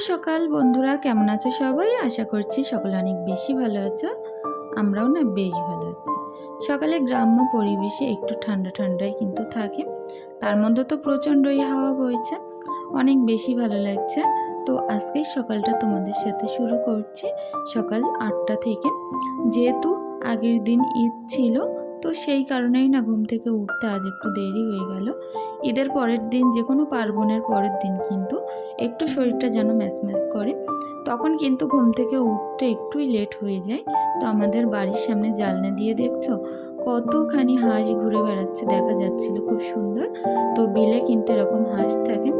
সকাল, বন্ধুরা। কেমন আছো সবাই? আশা করছি সকলে অনেক বেশি ভালো আছো। আমরাও না বেশ ভালো আছি। সকালে গ্রাম্য পরিবেশে একটু ঠান্ডা ঠান্ডাই কিন্তু থাকে। তার মধ্যে তো প্রচণ্ডই হাওয়া বইছে। অনেক বেশি ভালো লাগছে। তো আজকের সকালটা তোমাদের সাথে শুরু করছি সকাল আটটা থেকে। যেহেতু আগের দিন ঈদ ছিল তো সেই কারণেই না ঘুম থেকে উঠতে আজ একটু দেরি হয়ে গেল। ঈদের পরের দিন যে কোনো পার্বণের পরের দিন কিন্তু একটু শরীরটা যেন ম্যাচ করে। তখন কিন্তু ঘুম থেকে উঠতে একটুই লেট হয়ে যায়। তো আমাদের বাড়ির সামনে জালনা দিয়ে দেখছ? কতখানি হাঁস ঘুরে বেড়াচ্ছে, দেখা যাচ্ছিল খুব সুন্দর। তো বিলে কিন্তু এরকম হাঁস থাকে।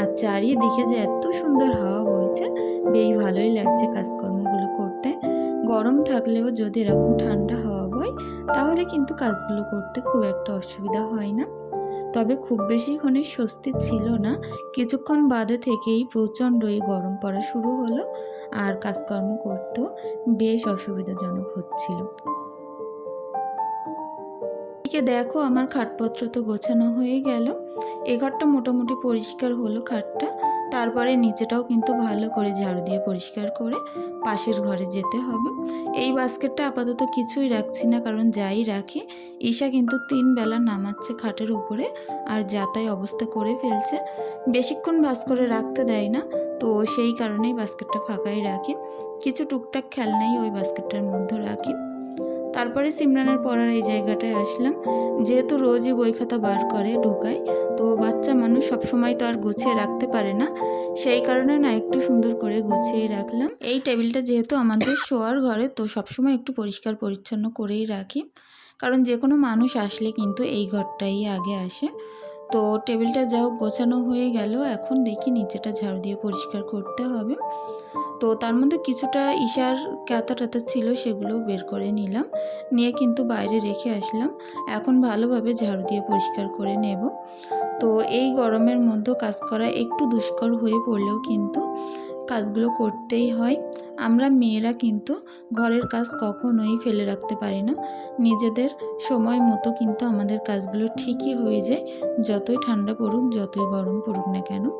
আর চারিদিকে যে এত সুন্দর হাওয়া বইছে, বেশ ভালোই লাগছে কাজকর্মগুলো করতে। গরম থাকলেও যদি এরকম ঠান্ডা হাওয়া বয়, তাহলে কিন্তু কাজগুলো করতে খুব একটা অসুবিধা হয় না। তবে খুব বেশিক্ষণের স্বস্তি ছিল না। কিছুক্ষণ বাদে থেকেই প্রচণ্ড এই গরম পড়া শুরু হলো আর কাজকর্ম করতেও বেশ অসুবিধাজনক হচ্ছিল। এদিকে দেখো আমার খাটপত্র তো গোছানো হয়ে গেল। এ ঘরটা মোটামুটি পরিষ্কার হলো খাটটা। তারপরে নিচেটাও কিন্তু ভালো করে ঝাড়ু দিয়ে পরিষ্কার করে পাশের ঘরে যেতে হবে। এই বাস্কেটটা আপাতত কিছুই রাখছি না, কারণ যাই রাখি, ঈশা কিন্তু তিন বেলা নামাচ্ছে খাটের উপরে আর যাতাই অবস্থা করে ফেলছে। বেশিক্ষণ ভাস করে রাখতে দেয় না, তো সেই কারণেই বাস্কেটটা ফাঁকাই রাখি। কিছু টুকটাক খেলনাই ওই বাস্কেটটার মধ্যে রাখি। তারপরে সিমরানের পড়ার এই জায়গাটায় আসলাম। যেহেতু রোজই বই খাতা বার করে ঢোকায়, তো বাচ্চা মানুষ সবসময় তো আর গুছিয়ে রাখতে পারে না। সেই কারণে না একটু সুন্দর করে গুছিয়ে রাখলাম। এই টেবিলটা যেহেতু আমাদের শোয়ার ঘরে, তো সবসময় একটু পরিষ্কার পরিচ্ছন্ন করেই রাখি। কারণ যে কোনো মানুষ আসলে কিন্তু এই ঘরটাই আগে আসে। তো টেবিলটা যা হোক গোছানো হয়ে গেল, এখন দেখি নিচেটা ঝাড়ু দিয়ে পরিষ্কার করতে হবে। তো তার মধ্যে কিছুটা ইশার কাতা টাতা ছিল সেগুলো বের করে নিলাম। নিয়ে কিন্তু বাইরে রেখে আসলাম। এখন ভালোভাবে ঝাড়ু দিয়ে পরিষ্কার করে নেব। তো এই গরমের মধ্যে কাজ করা একটু দুষ্কর হয়ে পড়লেও কিন্তু কাজগুলো করতেই হয়। আমরা মেয়েরা কিন্তু ঘরের কাজ কখনোই ফেলে রাখতে পারি না। নিজেদের সময় মতো কিন্তু আমাদের কাজগুলো ঠিকই হয়ে যায়। যতই ঠান্ডা পড়ুক, যতই গরম পড়ুক না কেন।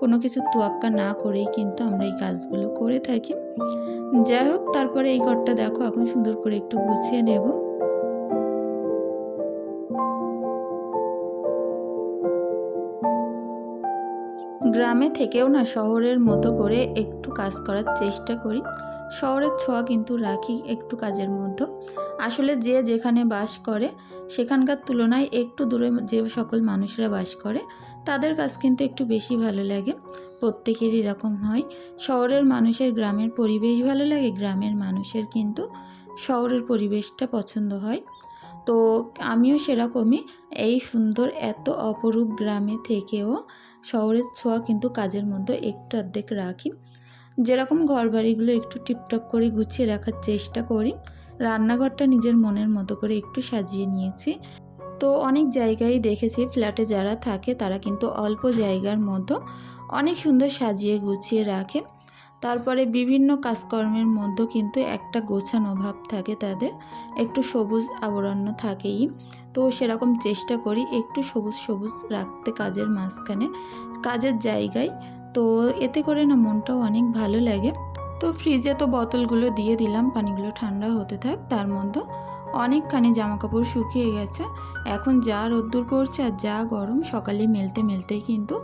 কোনো কিছু তোয়াক্কা না করেই কিন্তু আমরা এই কাজগুলো করে থাকি। যাই হোক, তারপরে এই ঘরটা দেখো, এখন সুন্দর করে একটু গুছিয়ে নেব। গ্রামে থেকেও না শহরের মতো করে একটু কাজ করার চেষ্টা করি। শহরের ছোঁয়া কিন্তু রাখি একটু কাজের মধ্যে। আসলে যে যেখানে বাস করে, সেখানকার তুলনায় একটু দূরে যে সকল মানুষরা বাস করে তাদের কাজ কিন্তু একটু বেশি ভালো লাগে। প্রত্যেকেরই এরকম হয়। শহরের মানুষের গ্রামের পরিবেশ ভালো লাগে, গ্রামের মানুষের কিন্তু শহরের পরিবেশটা পছন্দ হয়। তো আমিও সেরকমই এই সুন্দর এত অপরূপ গ্রামে থেকেও শহরের ছোঁয়া কিন্তু কাজের মধ্যে একটু অর্ধেক রাখি। যেরকম ঘর বাড়িগুলো একটু টিপটপ করে গুছিয়ে রাখার চেষ্টা করি। রান্নাঘরটা নিজের মনের মতো করে একটু সাজিয়ে নিয়েছি। তো অনেক জায়গায় দেখেছি ফ্ল্যাটে যারা থাকে তারা কিন্তু অল্প জায়গার মতো অনেক সুন্দর সাজিয়ে গুছিয়ে রাখে। তারপরে বিভিন্ন কাজকর্মের মধ্যে কিন্তু একটা গোছানো ভাব থাকে তাদের, একটু সবুজ আবরণ্য থাকেই। তো সেরকম চেষ্টা করি একটু সবুজ সবুজ রাখতে কাজের মাঝখানে, কাজের জায়গায়। তো এতে করে না মনটাও অনেক ভালো লাগে। তো ফ্রিজে তো বোতলগুলো দিয়ে দিলাম, পানিগুলো ঠান্ডা হতে থাক, তার মধ্যে অনেকখানি জামা কাপড় শুকিয়ে গেছে। এখন যা রোদ্দুর পড়ছে আর যা গরম, সকালে মেলতে মেলতেই কিন্তু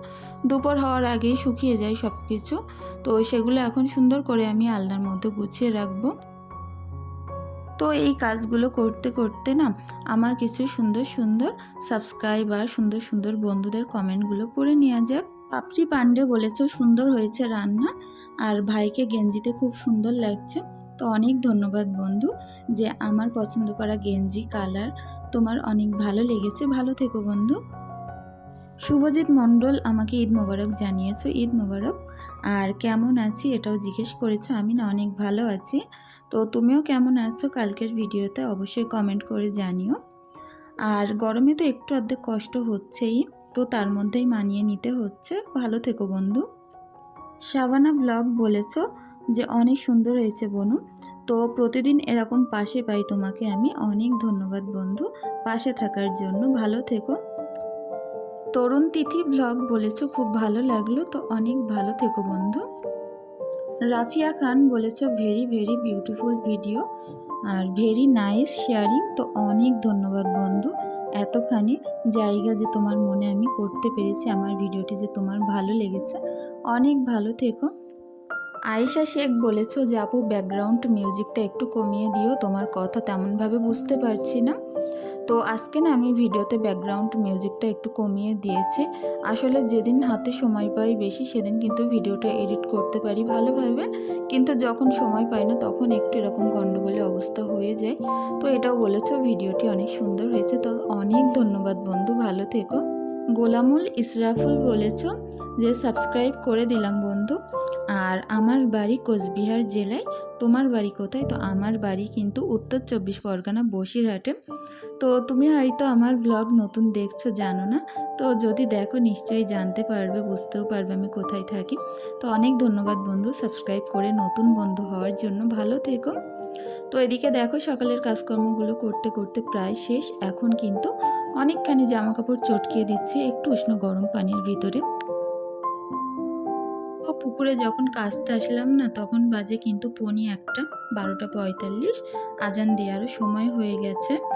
দুপুর হওয়ার আগেই শুকিয়ে যায় সব কিছু তো সেগুলো এখন সুন্দর করে আমি আলনার মধ্যে গুছিয়ে রাখব। তো এই কাজগুলো করতে করতে না আমার কিছু সুন্দর সুন্দর সাবস্ক্রাইবার, সুন্দর সুন্দর বন্ধুদের কমেন্টগুলো পড়ে নেওয়া যাক। পাপড়ি পান্ডে বলেছ, সুন্দর হয়েছে রান্না। আর ভাইকে গেঞ্জিতে খুব সুন্দর লাগছে। তো অনেক ধন্যবাদ বন্ধু যে আমার পছন্দ করা গেঞ্জি, কালার তোমার অনেক ভালো লেগেছে। ভালো থেকো বন্ধু। শুভজিৎ মণ্ডল, আমাকে ঈদ মোবারক জানিয়েছো। ঈদ মোবারক। আর কেমন আছি এটাও জিজ্ঞেস করেছ, আমি না অনেক ভালো আছি। তো তুমিও কেমন আছো কালকের ভিডিওতে অবশ্যই কমেন্ট করে জানিও। আর গরমে তো একটু অর্ধেক কষ্ট হচ্ছেই, তো তার মধ্যেই মানিয়ে নিতে হচ্ছে। ভালো থেকো বন্ধু। শাবানা ব্লগ বলেছ যে অনেক সুন্দর হয়েছে বনু। তো প্রতিদিন এরকম পাশে পাই তোমাকে আমি। অনেক ধন্যবাদ বন্ধু। পাশে থাকার জন্য। ভালো থেকো। তরুণ তিথি ব্লগ বলেছ, খুব ভালো লাগল। তো অনেক ভালো থেকো বন্ধু। রাফিয়া খান বলেছ ভেরি ভেরি বিউটিফুল ভিডিও আর ভেরি নাইস শেয়ারিং তো অনেক ধন্যবাদ বন্ধু। এতখানি জায়গা যে তোমার মনে আমি করতে পেরেছি, আমার ভিডিওটি যে তোমার ভালো লেগেছে। অনেক ভালো থেকো। আয়েশা শেখ বলেছ যে, আপু ব্যাকগ্রাউন্ড মিউজিকটা একটু কমিয়ে দিও, তোমার কথা তেমনভাবে বুঝতে পারছি না। তো আজকে না, আমি ভিডিওতে ব্যাকগ্রাউন্ড মিউজিকটা একটু কমিয়ে দিয়েছি। আসলে যেদিন হাতে সময় পাই বেশি, সেদিন কিন্তু ভিডিওটা এডিট করতে পারি ভালোভাবে। কিন্তু যখন সময় পাই না, তখন একটু এরকম গণ্ডগোলে অবস্থা হয়ে যায়। তো এটাও বলেছ, ভিডিওটি অনেক সুন্দর হয়েছে। তো অনেক ধন্যবাদ বন্ধু, ভালো থেকো। গোলামুল ইসরাফুল বলেছ যে সাবস্ক্রাইব করে দিলাম বন্ধু। আর আমার বাড়ি কোচবিহার জেলায়। তোমার বাড়ি কোথায়? তো আমার বাড়ি কিন্তু উত্তর চব্বিশ পরগনা বসিরহাটে। তো তুমি হয়তো আমার ব্লগ নতুন দেখছ, জানো না? তো যদি দেখো, নিশ্চয়ই জানতে পারবে, বুঝতেও পারবে আমি কোথায় থাকি। তো অনেক ধন্যবাদ বন্ধু সাবস্ক্রাইব করে নতুন বন্ধু হওয়ার জন্য। ভালো থেকো। তো এদিকে দেখো, সকালের কাজকর্মগুলো করতে করতে প্রায় শেষ। এখন কিন্তু অনেকখানি জামা কাপড় চটকিয়ে দিচ্ছে, একটু উষ্ণ গরম পানির ভিতরে। পুকুরে যখন কাচতে আসলাম না, তখন বাজে কিন্তু পনি একটা, বারোটা পঁয়তাল্লিশ। আজান দেওয়ারও সময় হয়ে গেছে।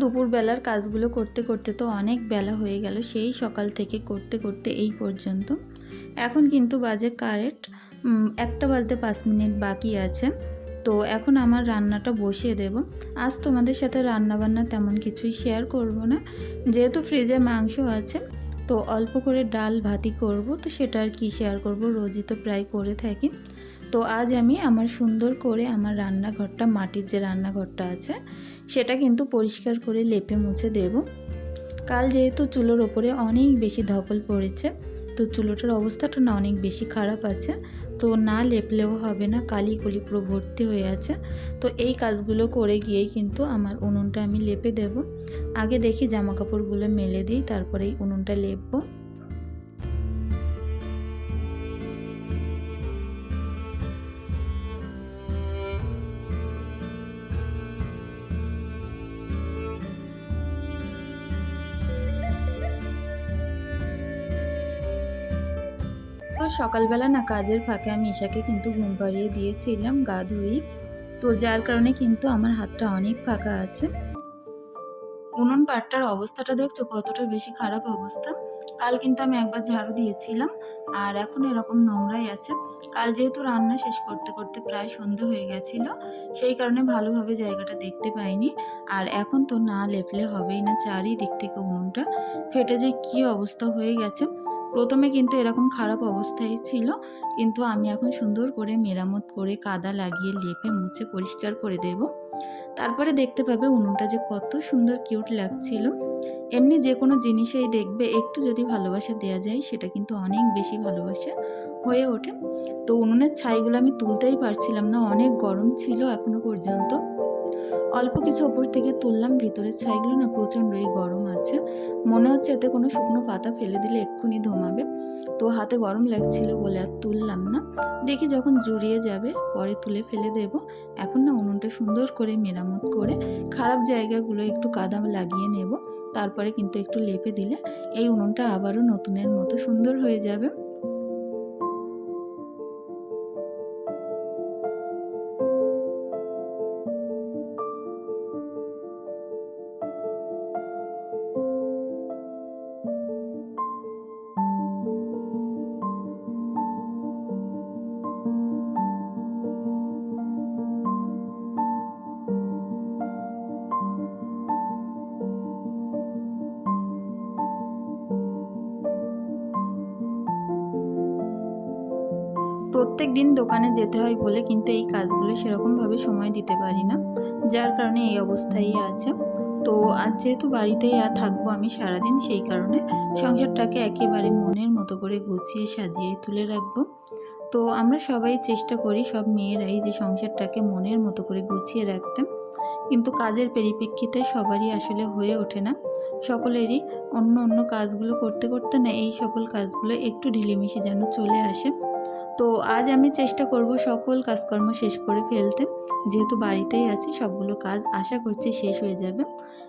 দুপুরবেলার কাজগুলো করতে করতে তো অনেক বেলা হয়ে গেল, সেই সকাল থেকে করতে করতে এই পর্যন্ত। এখন কিন্তু বাজে কারেক্ট একটা বাজতে পাঁচ মিনিট বাকি আছে। তো এখন আমার রান্নাটা বসিয়ে দেব। আজ তোমাদের সাথে রান্না বান্না তেমন কিছুই শেয়ার করব না। যেহেতু ফ্রিজে মাংস আছে, তো অল্প করে ডাল ভাতি করব, তো সেটা আর কি শেয়ার করব, রোজই তো প্রায় করে থাকি। তো আজ আমি আমার সুন্দর করে আমার রান্নাঘরটা, মাটির যে রান্নাঘরটা আছে সেটা কিন্তু পরিষ্কার করে লেপে মুছে দেব। কাল যেহেতু চুলোর ওপরে অনেক বেশি ধকল পড়েছে, তো চুলোটার অবস্থাটা না অনেক বেশি খারাপ আছে। তো না লেপলেও হবে না, কালি কলি পুরো ভর্তি হয়ে আছে। তো এই কাজগুলো করে গিয়েই কিন্তু আমার উনুনটা আমি লেপে দেব। আগে দেখি জামা কাপড়গুলো মেলে দিই তারপরে এই উনুনটা লেপবো। সকালবেলা না কাজের ফাঁকে আমি ঈশাকে কিন্তু ঘুম পাড়িয়ে দিয়েছিলাম, গা ধুই তো যার কারণে কিন্তু আমার হাতটা অনেক ফাঁকা আছে। উনুন পাটটার অবস্থাটা দেখছ কতটা বেশি খারাপ অবস্থা? কাল কিন্তু আমি একবার ঝাড়ু দিয়েছিলাম, আর এখন এরকম নোংরাই আছে। কাল যেহেতু রান্না শেষ করতে করতে প্রায় সন্ধে হয়ে গেছিল, সেই কারণে ভালোভাবে জায়গাটা দেখতে পাইনি। আর এখন তো না লেপলে হবেই না চারিদিক থেকে উনুনটা। ফেটে যে কী অবস্থা হয়ে গেছে প্রথমে কিন্তু এরকম খারাপ অবস্থায় ছিল, কিন্তু আমি এখন সুন্দর করে মেরামত করে কাদা লাগিয়ে লেপে মুছে পরিষ্কার করে দেব। তারপরে দেখতে পাবে উনুনটা যে কত সুন্দর কিউট লাগছিল। এমনি যে কোনো জিনিসেই দেখবে, একটু যদি ভালোবাসা দেওয়া যায়, সেটা কিন্তু অনেক বেশি ভালোবাসা হয়ে ওঠে। তো উনুনের ছাইগুলো আমি তুলতেই পারছিলাম না, অনেক গরম ছিল এখনও পর্যন্ত। অল্প কিছু ওপর থেকে তুললাম ভিতরের ছাইগুলো না প্রচণ্ডই গরম আছে। মনে হচ্ছে এতে কোনো শুকনো পাতা ফেলে দিলে এক্ষুনি ধোমাবে। তো হাতে গরম লাগছিল বলে আর তুললাম না। দেখি যখন জুড়িয়ে যাবে, পরে তুলে ফেলে দেব। এখন না উনুনটা সুন্দর করে মেরামত করে খারাপ জায়গাগুলো একটু কাদা লাগিয়ে নেব। তারপরে কিন্তু একটু লেপে দিলে এই উনুনটা আবারও নতুনের মতো সুন্দর হয়ে যাবে। প্রত্যেক দিন দোকানে যেতে হয় বলে কিন্তু এই কাজগুলো সেরকমভাবে সময় দিতে পারি না, যার কারণে এই অবস্থায় আছে। তো আজ যেহেতু বাড়িতেই আর থাকব আমি সারাদিন, সেই কারণে সংসারটাকে একেবারে মনের মতো করে গুছিয়ে সাজিয়ে তুলে রাখব। তো আমরা সবাই চেষ্টা করি সব মেয়েরাই যে সংসারটাকে মনের মতো করে গুছিয়ে রাখতে। কিন্তু কাজের পরিপ্রেক্ষিতে সবারই আসলে হয়ে ওঠে না। সকলেরই অন্য অন্য কাজগুলো করতে করতে না এই সকল কাজগুলো একটু ঢিলেমিশে যেন চলে আসে। তো আজ আমি চেষ্টা করব সকল কাজকর্ম শেষ করে ফেলতে। যেহেতু বাড়িতেই আছি, সবগুলো কাজ আশা করছি শেষ হয়ে যাবে।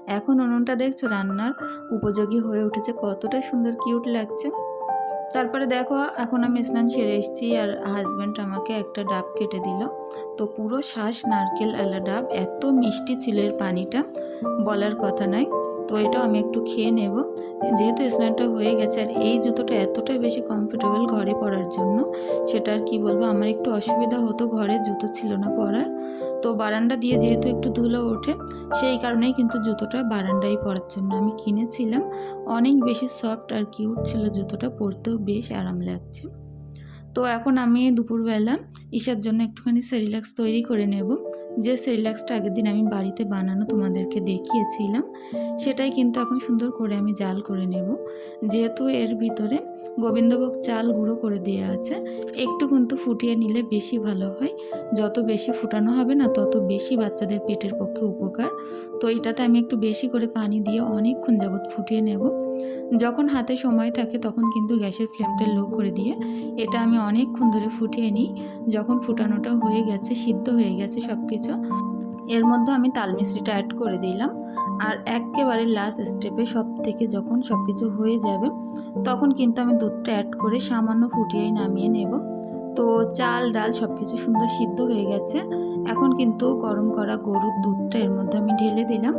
এখন উনুনটা দেখছ, রান্নার উপযোগী হয়ে উঠেছে। কতটা সুন্দর, কিউট লাগছে। তারপরে দেখো, এখন আমি স্নান সেরে এসেছি আর হাজব্যান্ড আমাকে একটা ডাব কেটে দিল। তো পুরো শ্বাস, নারকেল, আলা ডাব, এত মিষ্টি ছিল এর পানিটা, বলার কথা নয়। তো এটাও আমি একটু খেয়ে নেব। যেহেতু স্নানটা হয়ে গেছে আর এই জুতোটা এতটাই বেশি কমফোর্টেবল ঘরে পরার জন্য, সেটা আর কি বলব, আমার একটু অসুবিধা হতো, ঘরে জুতো ছিল না পরার। তো বারান্দা দিয়ে যেহেতু একটু ধুলো ওঠে, সেই কারণেই কিন্তু জুতোটা বারান্দায় পরার জন্য আমি কিনেছিলাম। অনেক বেশি সফট আর কিউট ছিল জুতোটা, পরতেও বেশ আরাম লাগছে। তো এখন আমি দুপুরবেলা ঈশার জন্য একটুখানি সেরিল্যাক্স তৈরি করে নেব। যে সেরিল্যাক্সটা আগের দিন আমি বাড়িতে বানানো তোমাদেরকে দেখিয়েছিলাম, সেটাই কিন্তু এখন সুন্দর করে আমি জাল করে নেব। যেহেতু এর ভিতরে গোবিন্দভোগ চাল গুঁড়ো করে দেওয়া আছে, একটু কিন্তু ফুটিয়ে নিলে বেশি ভালো হয়। যত বেশি ফুটানো হবে না, তত বেশি বাচ্চাদের পেটের পক্ষে উপকার। তো এটাতে আমি একটু বেশি করে পানি দিয়ে অনেকক্ষণ যাবৎ ফুটিয়ে নেব। যখন হাতে সময় থাকে তখন কিন্তু গ্যাসের ফ্লেমটা লো করে দিয়ে এটা আমি অনেকক্ষণ ধরে ফুটিয়ে নিই। যখন ফুটানোটা হয়ে গেছে, সিদ্ধ হয়ে গেছে সব কিছু এর মধ্যে আমি তাল মিশ্রিটা অ্যাড করে দিলাম। আর একেবারে লাস্ট স্টেপে সব থেকে যখন সব কিছু হয়ে যাবে, তখন কিন্তু আমি দুধটা অ্যাড করে সামান্য ফুটিয়েই নামিয়ে নেব। তো চাল, ডাল সব কিছু সুন্দর সিদ্ধ হয়ে গেছে। এখন কিন্তু গরম করা গরুর দুধটা এর মধ্যে আমি ঢেলে দিলাম।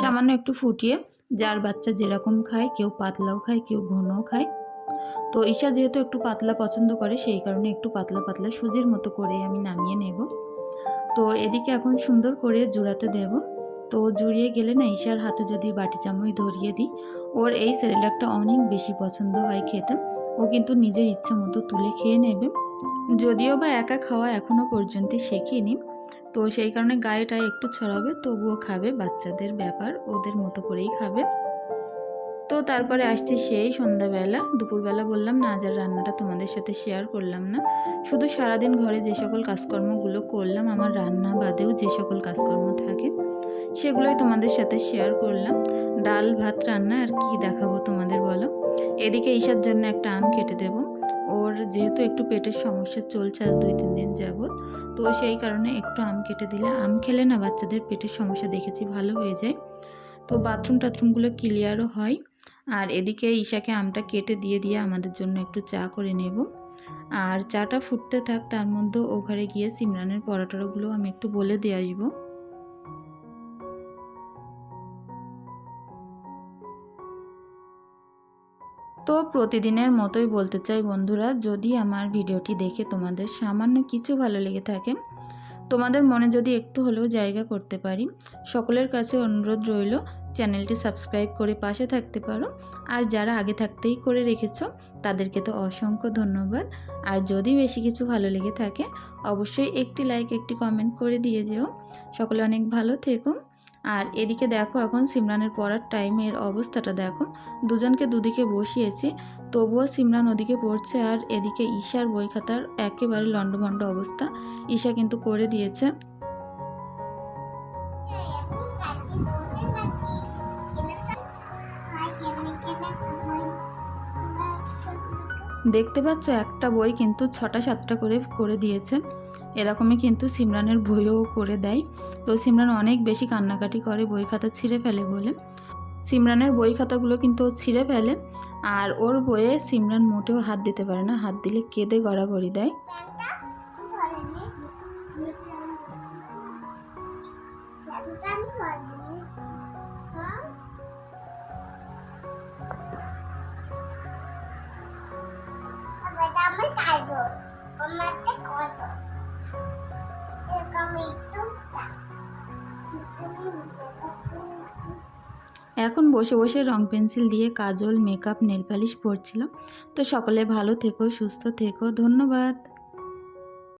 সামান্য একটু ফুটিয়ে যার বাচ্চা যেরকম খায়, কেউ পাতলাও খায়, কেউ ঘনও খায়। তো ঈশা যেহেতু একটু পাতলা পছন্দ করে, সেই কারণে একটু পাতলা পাতলা সুজির মতো করে আমি নামিয়ে নেব। তো এদিকে এখন সুন্দর করে জুড়াতে দেব। তো জুড়িয়ে গেলে না ঈশার হাতে যদি বাটি চামচ ধরিয়ে দিই, ওর এই সেরেলাকটা অনেক বেশি পছন্দ হয় খেতে। ও কিন্তু নিজের ইচ্ছা মতো তুলে খেয়ে নেবে। যদিও বা একা খাওয়া এখনও পর্যন্ত শেখিনি তো সেই কারণে গায়েটায় একটু ছড়াবে, তবুও খাবে, বাচ্চাদের ব্যাপার, ওদের মতো করেই খাবে। তো তারপরে আসছে সেই সন্ধ্যাবেলা, দুপুরবেলা বললাম, না, আজ আর রান্নাটা তোমাদের সাথে শেয়ার করলাম না। শুধু সারাদিন ঘরে যে সকল কাজকর্মগুলো করলাম, আমার রান্না বাদেও যে সকল কাজকর্ম থাকে, সেগুলোই তোমাদের সাথে শেয়ার করলাম। ডাল, ভাত, রান্না, আর কি দেখাবো তোমাদের বলো? এদিকে ঈশার জন্য একটা আম কেটে দেব। ওর যেহেতু একটু পেটের সমস্যা চলছে আর দুই, তিন দিন যাবৎ, তো সেই কারণে একটু আম কেটে দিলে আম খেলে না বাচ্চাদের পেটের সমস্যা দেখেছি ভালো হয়ে যায়। তো বাথরুম টাথরুমগুলো ক্লিয়ারও হয়। আর এদিকে ঈশাকে আমটা কেটে দিয়ে দিয়ে আমাদের জন্য একটু চা করে নেব। আর চাটা ফুটতে থাক, তার মধ্যে ও ঘরে গিয়ে সিমরানের পরোটাগুলো আমি একটু বলে দিয়ে আসব। তো প্রতিদিনের মতোই বলতে চাই বন্ধুরা, যদি আমার ভিডিওটি দেখে তোমাদের সামান্য কিছু ভালো লেগে থাকে, তোমাদের মনে যদি একটু হলেও জায়গা করতে পারি, সকলের কাছে অনুরোধ রইল চ্যানেলটি সাবস্ক্রাইব করে পাশে থাকতে পারো। আর যারা আগে থাকতেই করে রেখেছ, তাদেরকে তো অসংখ্য ধন্যবাদ। আর যদি বেশি কিছু ভালো লেগে থাকে, অবশ্যই একটি লাইক একটি কমেন্ট করে দিয়ে যেও। সকলে অনেক ভালো থেকো। আর এদিকে দেখো এখন সিমরানের পড়ার টাইমের অবস্থাটা দেখো। দুজনকে দুদিকে বসিয়েছি, তবুও সিমরান ওদিকে পড়ছে আর এদিকে ঈশার বই খাতার একেবারে লণ্ডভণ্ড অবস্থা। ঈশা কিন্তু করে দিয়েছে। দেখতে পাচ্ছ একটা বই কিন্তু ছটা সাতটা করে করে দিয়েছে। এরকমই কিন্তু সিমরানের বইও করে দেয়। তো সিমরান অনেক বেশি কান্নাকাটি করে, বই খাতা ছিঁড়ে ফেলে বলে। সিমরানের বই খাতাগুলো কিন্তু ও ছিঁড়ে ফেলে আর ওর বইয়ে সিমরান মোটেও হাত দিতে পারে না। হাত দিলে কেঁদে গড়াগড়ি দেয়। এখন বসে বসে রং পেন্সিল দিয়ে কাজল মেকআপ নেলপালিশ পালিশ পরছিলাম। তো সকলে ভালো থেকো, সুস্থ থেকো, ধন্যবাদ।